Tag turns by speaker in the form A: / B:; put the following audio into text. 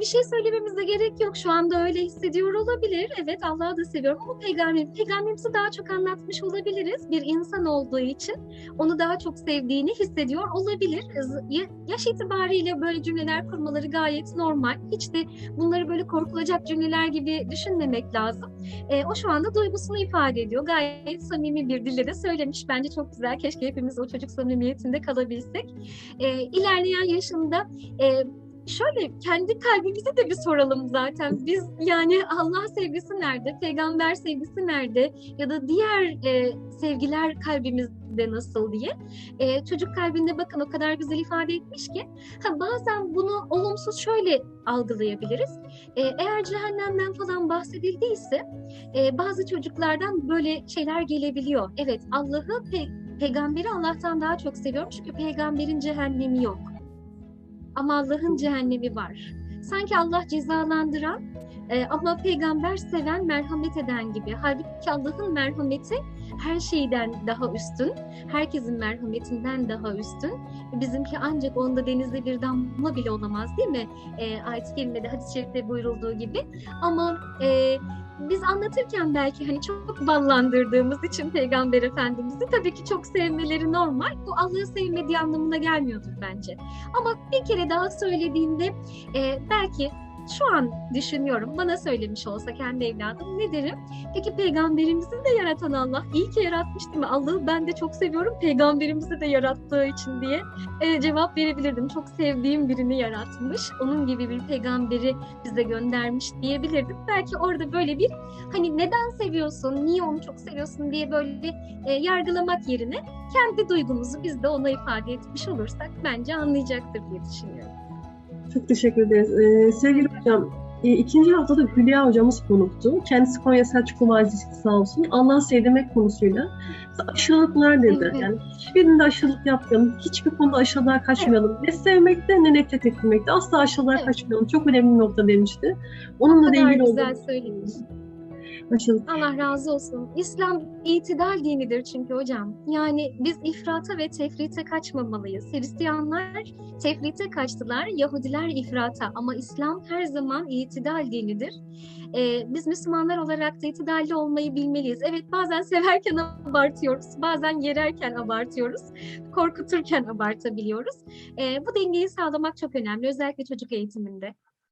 A: bir şey söylememize gerek yok. Şu anda öyle hissediyor olabilir. Evet Allah'ı da seviyorum ama peygamber, peygamberimizi daha çok anlatmış olabiliriz. Bir insan olduğu için onu daha çok sevdiğini hissediyor olabilir. Yaş itibariyle böyle cümleler kurmaları gayet normal. Hiç de bunları böyle korkulacak cümleler gibi düşünmemek lazım. E, o şu anda duygusunu ifade ediyor. Gayet samimi bir dille de söylemiş. Bence çok güzel. Keşke hepimiz o çocuk samimiyetinde kalabilsek. E, ilerleyen yaşında e, şöyle kendi kalbimize de bir soralım zaten. Biz yani Allah sevgisi nerede? Peygamber sevgisi nerede? Ya da diğer e, sevgiler kalbimizde nasıl diye. E, çocuk kalbinde bakın o kadar güzel ifade etmiş ki. Ha, bazen bunu olumsuz şöyle algılayabiliriz. E, eğer cehennemden falan bahsedildiyse e, bazı çocuklardan böyle şeyler gelebiliyor. Evet Allah'ı pe- peygamberi Allah'tan daha çok seviyorum çünkü peygamberin cehennemi yok. Ama Allah'ın cehennemi var. Sanki Allah cezalandıran e, ama peygamber seven, merhamet eden gibi. Halbuki Allah'ın merhameti her şeyden daha üstün, herkesin merhametinden daha üstün. Bizimki ancak onda denizde bir damla bile olamaz değil mi? E, ayet-i kerimede, hadis-i şerifte buyurulduğu gibi. Ama e, biz anlatırken belki hani çok ballandırdığımız için Peygamber Efendimiz'i tabii ki çok sevmeleri normal. Bu Allah'ı sevmediği anlamına gelmiyordur bence. Ama bir kere daha söylediğimde e, belki şu an düşünüyorum bana söylemiş olsa kendi evladım ne derim? Peki peygamberimizi de yaratan Allah iyi ki yaratmış değil mi? Allah'ı ben de çok seviyorum peygamberimizi de yarattığı için diye e, cevap verebilirdim. Çok sevdiğim birini yaratmış. Onun gibi bir peygamberi bize göndermiş diyebilirdim. Belki orada böyle bir hani neden seviyorsun, niye onu çok seviyorsun diye böyle e, yargılamak yerine kendi duygumuzu biz de ona ifade etmiş olursak bence anlayacaktır diye düşünüyorum.
B: Çok teşekkür ederiz. Ee, sevgili hocam, e, ikinci haftada Hülya hocamız konuktu. Kendisi Konya Selçuklu Valisi sağ olsun. Allah'ı sevdirmek konusuyla aşırılıklar dedi. Yani hiçbirinde aşırılık yapmayalım. Hiçbir konuda aşırılığa kaçmayalım. Ne sevmekte ne nefret etmekte. Asla aşırılığa
A: Evet.
B: kaçmayalım. Çok önemli bir nokta demişti. Onunla da ilgili
A: güzel
B: oldu.
A: söylemiş.
B: Aşırılık.
A: Allah razı olsun. İslam itidal dinidir çünkü hocam. Yani biz ifrata ve tefrite kaçmamalıyız. Hristiyanlar tefrite kaçtılar, Yahudiler ifrata. Ama İslam her zaman itidal dinidir. Ee, biz Müslümanlar olarak da itidalli olmayı bilmeliyiz. Evet bazen severken abartıyoruz, bazen yererken abartıyoruz, korkuturken abartabiliyoruz. Ee, bu dengeyi sağlamak çok önemli, özellikle çocuk eğitiminde.